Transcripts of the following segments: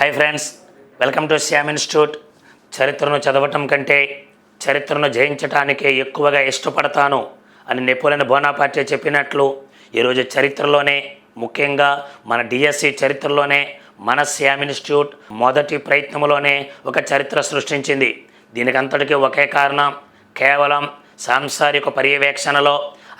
Hi friends welcome to Shyam institute చరిత్రను చదవటం కంటే చరిత్రను జయించటానికే ఎక్కువగా ఇష్టపడతాను అని నెపోలియన్ బోనాపార్టీ చెప్పినట్లు ఈరోజు చరిత్రలోనే ముఖ్యంగా మన డిఎస్సి చరిత్రలోనే మన శ్యామ్ ఇన్స్టిట్యూట్ మొదటి ప్రయత్నంలోనే ఒక చరిత్ర సృష్టించింది. దీనికి అంతటికీ ఒకే కారణం కేవలం సాంసారిక పర్యవేక్షణలో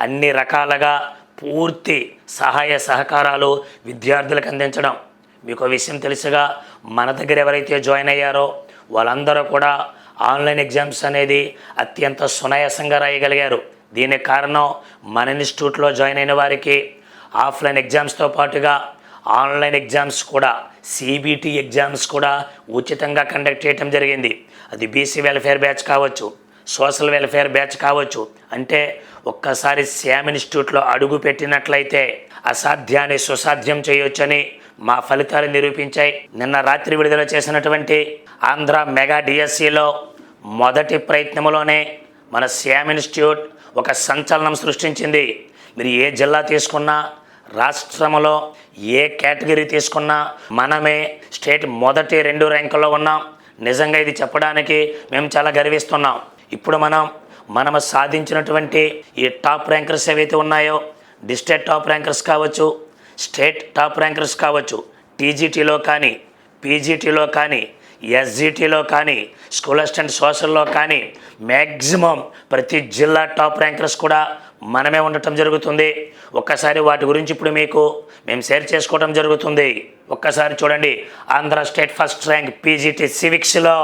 అన్ని రకాలుగా పూర్తి సహాయ సహకారాలు విద్యార్థులకు అందించడం. మీకు విషయం తెలుసుగా మన దగ్గర ఎవరైతే జాయిన్ అయ్యారో వాళ్ళందరూ కూడా ఆన్లైన్ ఎగ్జామ్స్ అనేది అత్యంత సునాయాసంగా రాయగలిగారు. దీనికి కారణం మన ఇన్స్టిట్యూట్లో జాయిన్ అయిన వారికి ఆఫ్లైన్ ఎగ్జామ్స్తో పాటుగా ఆన్లైన్ ఎగ్జామ్స్ కూడా సిబిటి ఎగ్జామ్స్ కూడా ఉచితంగా కండక్ట్ చేయడం జరిగింది. అది బీసీ వెల్ఫేర్ బ్యాచ్ కావచ్చు సోషల్ వెల్ఫేర్ బ్యాచ్ కావచ్చు. అంటే ఒక్కసారి శ్యామ్ ఇన్స్టిట్యూట్లో అడుగు పెట్టినట్లయితే అసాధ్యాన్ని సుసాధ్యం చేయొచ్చని మా ఫలితాలు నిరూపించాయి. నిన్న రాత్రి విడుదల చేసినటువంటి ఆంధ్ర మెగా డిఎస్సిలో మొదటి ప్రయత్నంలోనే మన శ్యామ్ ఇన్స్టిట్యూట్ ఒక సంచలనం సృష్టించింది. మీరు ఏ జిల్లా తీసుకున్నా రాష్ట్రంలో ఏ కేటగిరీ తీసుకున్నా మనమే స్టేట్ మొదటి రెండు ర్యాంకుల్లో ఉన్నాం. నిజంగా ఇది చెప్పడానికి మేము చాలా గర్విస్తున్నాం. ఇప్పుడు మనం మనం సాధించినటువంటి ఈ టాప్ ర్యాంకర్స్ ఏవైతే ఉన్నాయో డిస్ట్రిక్ట్ టాప్ ర్యాంకర్స్ కావచ్చు స్టేట్ టాప్ ర్యాంకర్స్ కావచ్చు టీజీటీలో కానీ పీజీటీలో కానీ ఎస్జీటీలో కానీ స్కూల్ అసిస్టెంట్ సోషల్లో కానీ మ్యాక్సిమం ప్రతి జిల్లా టాప్ ర్యాంకర్స్ కూడా మనమే ఉండటం జరుగుతుంది. ఒక్కసారి వాటి గురించి ఇప్పుడు మీకు మేము షేర్ చేసుకోవడం జరుగుతుంది. ఒక్కసారి చూడండి Andhra state first rank PGT సివిక్స్లో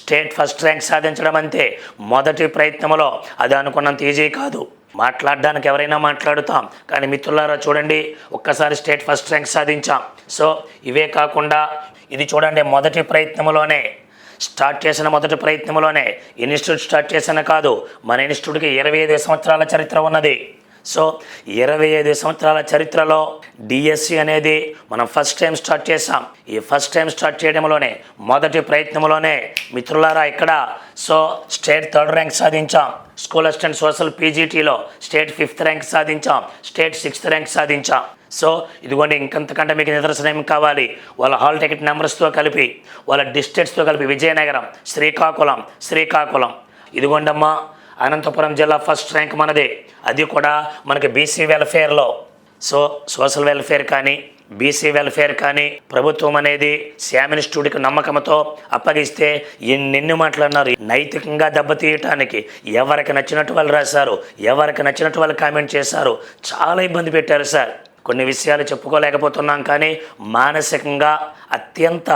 state first rank సాధించడం అంతే. మొదటి ప్రయత్నంలో అది అనుకున్నంత ఈజీ కాదు. మాట్లాడడానికి ఎవరైనా మాట్లాడుతాం. కానీ మిత్రులారా చూడండి ఒక్కసారి స్టేట్ ఫస్ట్ ర్యాంక్ సాధించాం. సో ఇవే కాకుండా ఇది చూడండి మొదటి ప్రయత్నంలోనే స్టార్ట్ చేసిన మొదటి ప్రయత్నంలోనే ఇన్స్టిట్యూట్ స్టార్ట్ చేసిన కాదు మన ఇన్స్టిట్యూట్కి ఇరవై ఐదు సంవత్సరాల చరిత్ర ఉన్నది. సో ఇరవై ఐదు సంవత్సరాల చరిత్రలో డిఎస్సి అనేది మనం ఫస్ట్ టైం స్టార్ట్ చేసాం ఈ ఫస్ట్ టైం స్టార్ట్ చేయడంలోనే మొదటి ప్రయత్నంలోనే మిత్రులారా ఇక్కడ సో స్టేట్ థర్డ్ ర్యాంక్ సాధించాం. స్కూల్ అసిస్టెంట్ సోషల్ పీజీటీలో స్టేట్ ఫిఫ్త్ ర్యాంక్ సాధించాం. స్టేట్ సిక్స్త్ ర్యాంక్ సాధించాం. సో ఇదిగోండి ఇంకంతకంటే మీకు నిదర్శనం ఏం కావాలి? వాళ్ళ హాల్ టికెట్ నెంబర్స్తో కలిపి వాళ్ళ డిస్ట్రిక్ట్స్తో కలిపి విజయనగరం శ్రీకాకుళం శ్రీకాకుళం. ఇదిగోండమ్మా అనంతపురం జిల్లా ఫస్ట్ ర్యాంక్ మనదే. అది కూడా మనకి బీసీ వెల్ఫేర్లో సో సోషల్ వెల్ఫేర్ కానీ బీసీ వెల్ఫేర్ కానీ ప్రభుత్వం అనేది శామినిస్టుడికి నమ్మకంతో అప్పగిస్తే ఎన్నెన్ని మాట్లాడినారు నైతికంగా దెబ్బతీయటానికి ఎవరికి నచ్చినట్టు వాళ్ళు రాశారు ఎవరికి నచ్చినట్టు వాళ్ళు కామెంట్ చేశారు చాలా ఇబ్బంది పెట్టారు సార్. కొన్ని విషయాలు చెప్పుకోలేకపోతున్నాం కానీ మానసికంగా అత్యంత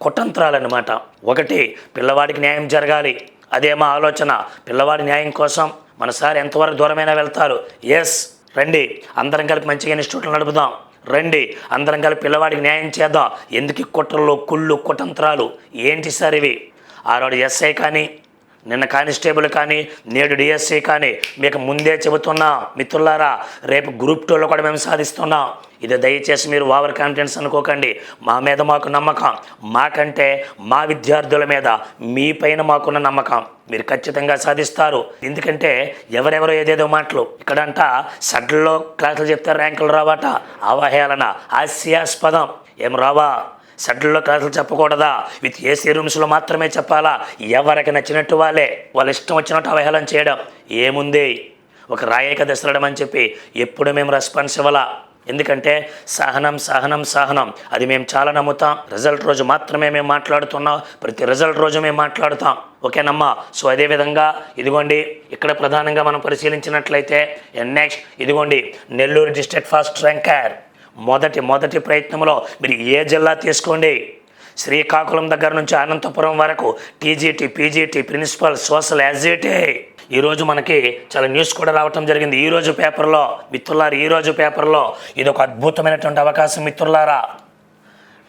కుటంత్రాలన్నమాట ఒకటి పిల్లవాడికి న్యాయం జరగాలి. అదే మా ఆలోచన. పిల్లవాడి న్యాయం కోసం మన సార్ ఎంతవరకు దూరమైనా వెళ్తారు? ఎస్ రండి. అందరం కలిపి మంచిగా ఇన్స్టిట్యూట్లు నడుపుదాం. రండి. అందరం కలిపి పిల్లవాడికి న్యాయం చేద్దాం. ఎందుకు కుట్రలు కుళ్ళు కుటంత్రాలు ఏంటి సార్ ఇవి? ఆరోడు ఎస్ఐ కానీ నిన్న కానిస్టేబుల్ కానీ నేడు డిఎస్సి కానీ మీకు ముందే చెబుతున్నా మిత్రులారా రేపు గ్రూప్ టూలో కూడా మేము సాధిస్తున్నాం. ఇది దయచేసి మీరు ఓవర్ కాన్ఫిడెన్స్ అనుకోకండి. మా మీద మాకు నమ్మకం. మాకంటే మా విద్యార్థుల మీద మీ పైన మాకున్న నమ్మకం. మీరు ఖచ్చితంగా సాధిస్తారు. ఎందుకంటే ఎవరెవరో ఏదేదో మాటలు. ఇక్కడంట సడల్లో క్లాసులు చెప్తే ర్యాంకులు రావట. అవహేళన హాస్యాస్పదం. ఏం రావా? షటిల్లో కథలు చెప్పకూడదా? విత్ ఏసీ రూమ్స్లో మాత్రమే చెప్పాలా? ఎవరికి నచ్చినట్టు వాళ్ళే? వాళ్ళ ఇష్టం వచ్చినట్టు అవహేళన చేయడం. ఏముంది? ఒక రాయేక దశలడం అని చెప్పి ఎప్పుడు మేము రెస్పాన్స్ ఇవ్వాలా? ఎందుకంటే సహనం సహనం సహనం. అది మేము చాలా నమ్ముతాం. రిజల్ట్ రోజు మాత్రమే మేము మాట్లాడుతున్నాం. ప్రతి రిజల్ట్ రోజు మేము మాట్లాడుతాం. ఓకేనమ్మా? సో అదేవిధంగా ఇదిగోండి ఇక్కడ ప్రధానంగా మనం పరిశీలించినట్లయితే నెక్స్ట్ ఇదిగోండి నెల్లూరు డిస్ట్రిక్ట్ ఫస్ట్ ర్యాంకర్. మొదటి మొదటి ప్రయత్నంలో మీరు ఏ జిల్లా తీసుకోండి? శ్రీకాకుళం దగ్గర నుంచి అనంతపురం వరకు టీజీటీ పీజీటీ ప్రిన్సిపల్ సోషల్ యాజిటీ ఈరోజు మనకి చాలా న్యూస్ కూడా రావటం జరిగింది. ఈరోజు పేపర్లో మిత్రులారా ఈరోజు పేపర్లో ఇది ఒక అద్భుతమైనటువంటి అవకాశం మిత్రులారా.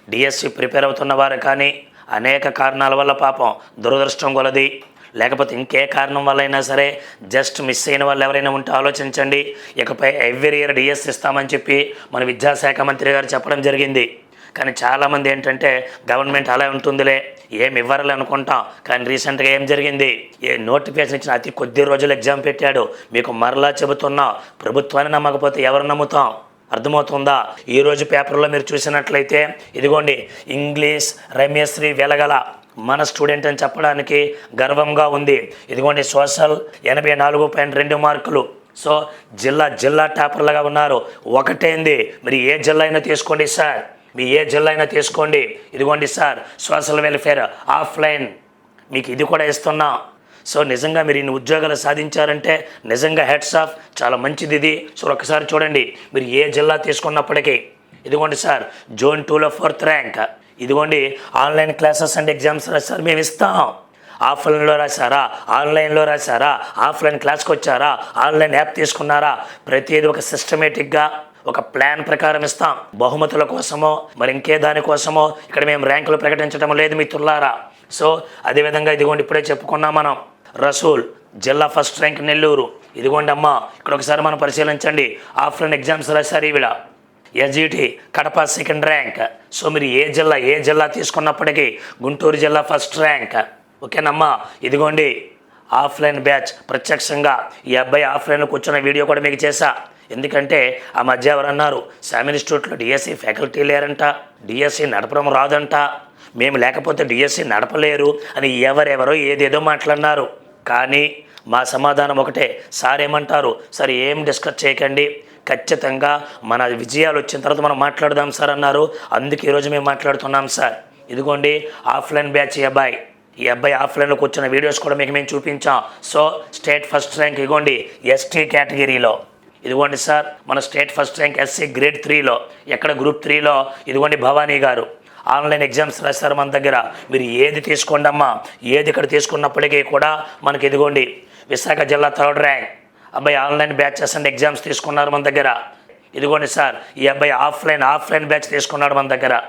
డిఎస్సి ప్రిపేర్ అవుతున్న వారు కానీ అనేక కారణాల వల్ల పాపం దురదృష్టం కొలది. లేకపోతే ఇంకే కారణం వల్ల అయినా సరే జస్ట్ మిస్ అయిన వాళ్ళు ఎవరైనా ఉంటే ఆలోచించండి. ఇకపై ఎవ్రీ ఇయర్ డిఎస్ ఇస్తామని చెప్పి మన విద్యాశాఖ మంత్రి గారు చెప్పడం జరిగింది. కానీ చాలామంది ఏంటంటే గవర్నమెంట్ అలా ఉంటుందిలే ఏం ఇవ్వరలే అనుకుంటాం. కానీ రీసెంట్గా ఏం జరిగింది? ఏ నోటిఫికేషన్ ఇచ్చిన అతి కొద్ది రోజులు ఎగ్జామ్ పెట్టాడు. మీకు మరలా చెబుతున్నా ప్రభుత్వాన్ని నమ్మకపోతే ఎవరు నమ్ముతాం? అర్థమవుతుందా? ఈరోజు పేపర్లో మీరు చూసినట్లయితే ఇదిగోండి ఇంగ్లీష్ రమ్యశ్రీ వెలగల మన స్టూడెంట్ అని చెప్పడానికి గర్వంగా ఉంది. ఇదిగోండి సోషల్ ఎనభై నాలుగు పాయింట్ రెండు మార్కులు. సో జిల్లా జిల్లా టాపర్లుగా ఉన్నారు. ఒకటేంది మరి ఏ జిల్లా అయినా తీసుకోండి సార్ మీ ఏ జిల్లా అయినా తీసుకోండి. ఇదిగోండి సార్ సోషల్ వెల్ఫేర్ ఆఫ్లైన్ మీకు ఇది కూడా ఇస్తున్నాం. సో నిజంగా మీరు ఇన్ని ఉద్యోగాలు సాధించారంటే నిజంగా హెడ్స్ ఆఫ్ చాలా మంచిది ఇది. సో ఒకసారి చూడండి. మీరు ఏ జిల్లా తీసుకున్నప్పటికీ. ఇదిగోండి సార్ జోన్ టూలో ఫోర్త్ ర్యాంక్ ఇదిగోండి ఆన్లైన్ క్లాసెస్ అండ్ ఎగ్జామ్స్ రాశారు మేము ఇస్తాం. ఆఫ్లైన్లో రాశారా? ఆన్లైన్లో రాశారా? ఆఫ్లైన్ క్లాస్కి వచ్చారా? ఆన్లైన్ యాప్ తీసుకున్నారా? ప్రతిదీ ఒక సిస్టమేటిక్గా ఒక ప్లాన్ ప్రకారం ఇస్తాం. బహుమతుల కోసమో మరి ఇంకే దానికోసమో ఇక్కడ మేము ర్యాంకులు ప్రకటించడం లేదు మీ తుల్లారా సో అదేవిధంగా ఇదిగోండి ఇప్పుడే చెప్పుకున్నాం మనం. రసూల్ జిల్లా ఫస్ట్ ర్యాంక్ నెల్లూరు. ఇదిగోండి అమ్మ ఇక్కడ ఒకసారి మనం పరిశీలించండి. ఆఫ్లైన్ ఎగ్జామ్స్ రాశారు ఈవిడ. SGT Kadapa second rank so మీరు ఏ జిల్లా ఏ జిల్లా తీసుకున్నప్పటికీ గుంటూరు జిల్లా ఫస్ట్ ర్యాంక్ ఓకేనమ్మా? ఇదిగోండి ఆఫ్లైన్ బ్యాచ్. ప్రత్యక్షంగా ఈ అబ్బాయి ఆఫ్లైన్లో కూర్చున్న వీడియో కూడా మీకు చేశా. ఎందుకంటే ఆ మధ్య ఎవరు అన్నారు? శామ్ ఇన్స్టిట్యూట్లో డిఎస్సి ఫ్యాకల్టీ లేరంట డిఎస్సి నడపడం రాదంట. మేము లేకపోతే డిఎస్సి నడపలేరు అని ఎవరెవరో ఏదేదో మాట్లాడినారు. కానీ మా సమాధానం ఒకటే సార్ ఏమంటారు? సార్ ఏం డిస్కస్ చేయకండి. ఖచ్చితంగా మన విజయాలు వచ్చిన తర్వాత మనం మాట్లాడదాం సార్ అన్నారు. అందుకే ఈరోజు మేము మాట్లాడుతున్నాం సార్. ఇదిగోండి ఆఫ్లైన్ బ్యాచ్ అబ్బాయి. ఈ అబ్బాయి ఆఫ్లైన్లో కూర్చున్న వీడియోస్ కూడా మీకు మేము చూపించాం. సో స్టేట్ ఫస్ట్ ర్యాంక్ ఇదిగోండి ఎస్టీ కేటగిరీలో. ఇదిగోండి సార్ మన state first rank SC grade త్రీలో. ఎక్కడ గ్రూప్ త్రీలో? ఇదిగోండి భవానీ గారు. ఆన్లైన్ ఎగ్జామ్స్ రాస్తారు మన దగ్గర. మీరు ఏది తీసుకోండమ్మా? ఏది ఇక్కడ తీసుకున్నప్పటికీ కూడా మనకి ఇదిగోండి విశాఖ జిల్లా థర్డ్ ర్యాంక్. అబ్బాయి ఆన్లైన్ బ్యాచెస్ అండ్ ఎగ్జామ్స్ తీసుకున్నారు మన దగ్గర. ఇదిగోండి సార్ ఈ అబ్బాయి ఆఫ్లైన్ ఆఫ్లైన్ బ్యాచ్ తీసుకున్నాడు మన దగ్గర.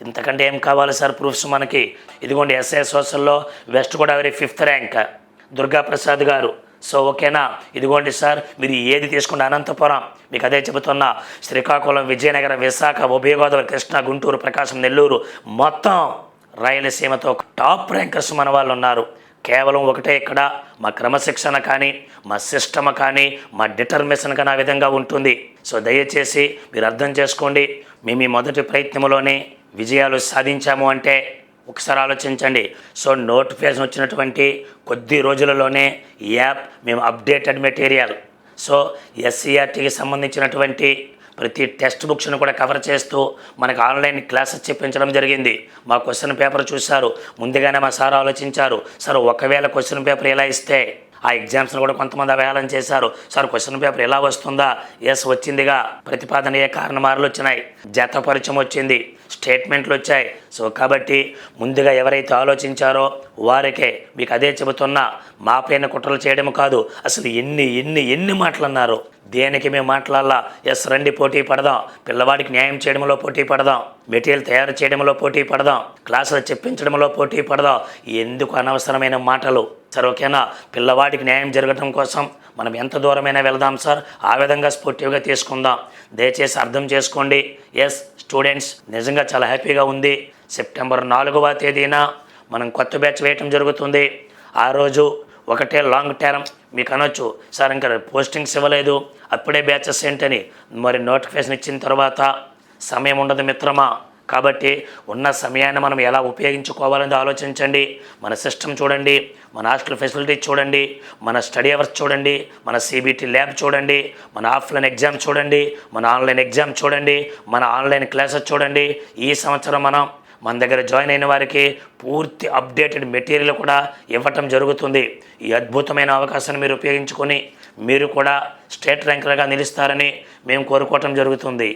ఇంతకంటే ఏం కావాలి సార్ ప్రూఫ్స్ మనకి? ఇదిగోండి SI సోషల్లో west Godavari fifth rank. Durga Prasad గారు. సో ఓకేనా? ఇదిగోండి సార్ మీరు ఏది తీసుకున్న అనంతపురం. మీకు అదే చెబుతున్నా శ్రీకాకుళం విజయనగరం విశాఖ ఉభయ గోదావరి కృష్ణా గుంటూరు ప్రకాశం నెల్లూరు మొత్తం రాయలసీమతో టాప్ ర్యాంకర్స్ మన వాళ్ళు ఉన్నారు. కేవలం ఒకటే ఇక్కడ. మా క్రమశిక్షణ కానీ మా సిస్టమ్ కానీ మా డిటర్మినేషన్ కానీ ఆ విధంగా ఉంటుంది. సో దయచేసి మీరు అర్థం చేసుకోండి. మేము ఈ మొదటి ప్రయత్నంలోనే విజయాలు సాధించాము అంటే ఒకసారి ఆలోచించండి. సో నోటిఫికేషన్ వచ్చినటువంటి కొద్ది రోజులలోనే ఈ యాప్ మేము అప్డేటెడ్ మెటీరియల్. సో ఎస్సీఆర్టీకి సంబంధించినటువంటి ప్రతి టెక్స్ట్ బుక్స్ను కూడా కవర్ చేస్తూ మనకు ఆన్లైన్ క్లాసెస్ చెప్పించడం జరిగింది. మా క్వశ్చన్ పేపర్ చూశారు. ముందుగానే మా సార్ ఆలోచించారు సార్ ఒకవేళ క్వశ్చన్ పేపర్ ఎలా ఇస్తే? ఆ ఎగ్జామ్స్ను కూడా కొంతమంది అవేళం చేశారు. సార్ క్వశ్చన్ పేపర్ ఎలా వస్తుందా? ఎస్ వచ్చిందిగా. ప్రతిపాదన ఏ కారణమారులు వచ్చినాయి జతపరిచయం వచ్చింది. స్టేట్మెంట్లు వచ్చాయి. సో కాబట్టి ముందుగా ఎవరైతే ఆలోచించారో వారికే మీకు అదే చెబుతున్నా మా పైన కుట్రలు చేయడం కాదు. అసలు ఎన్ని ఎన్ని ఎన్ని మాటలన్నారు? దేనికి మేము మాట్లాడాలా? ఎస్ రండి పోటీ పడదాం. పిల్లవాడికి న్యాయం చేయడంలో పోటీ పడదాం. మెటీరియల్ తయారు చేయడంలో పోటీ పడదాం. క్లాసులు చెప్పించడంలో పోటీ పడదాం. ఎందుకు అనవసరమైన మాటలు? సరే ఓకేనా పిల్లవాడికి న్యాయం జరగటం కోసం మనం ఎంత దూరమైనా వెళ్దాం సార్? ఆ విధంగా స్పోర్టివ్గా తీసుకుందాం. దయచేసి అర్థం చేసుకోండి. ఎస్ స్టూడెంట్స్ నిజంగా చాలా హ్యాపీగా ఉంది. సెప్టెంబర్ నాలుగవ తేదీన మనం కొత్త బ్యాచ్ వేయటం జరుగుతుంది. ఆ రోజు ఒకటే లాంగ్ టర్మ్ మీకు అనొచ్చు. సార్ ఇంకా పోస్టింగ్స్ ఇవ్వలేదు. అప్పుడే బ్యాచెస్ ఏంటని మరి నోటిఫికేషన్ ఇచ్చిన తర్వాత సమయం ఉండదు మిత్రమా? కాబట్టి ఉన్న సమయాన్ని మనం ఎలా ఉపయోగించుకోవాలని ఆలోచించండి. మన సిస్టమ్ చూడండి మన హాస్టల్ ఫెసిలిటీ చూడండి మన స్టడీ అవర్స్ చూడండి మన సిబిటీ ల్యాబ్ చూడండి మన ఆఫ్లైన్ ఎగ్జామ్ చూడండి మన ఆన్లైన్ ఎగ్జామ్ చూడండి మన ఆన్లైన్ క్లాసెస్ చూడండి. ఈ సంవత్సరం మనం మన దగ్గర జాయిన్ అయిన వారికి పూర్తి అప్డేటెడ్ మెటీరియల్ కూడా ఇవ్వటం జరుగుతుంది. ఈ అద్భుతమైన అవకాశాన్ని మీరు ఉపయోగించుకొని మీరు కూడా స్టేట్ ర్యాంకర్గా నిలుస్తారని మేము కోరుకోవటం జరుగుతుంది.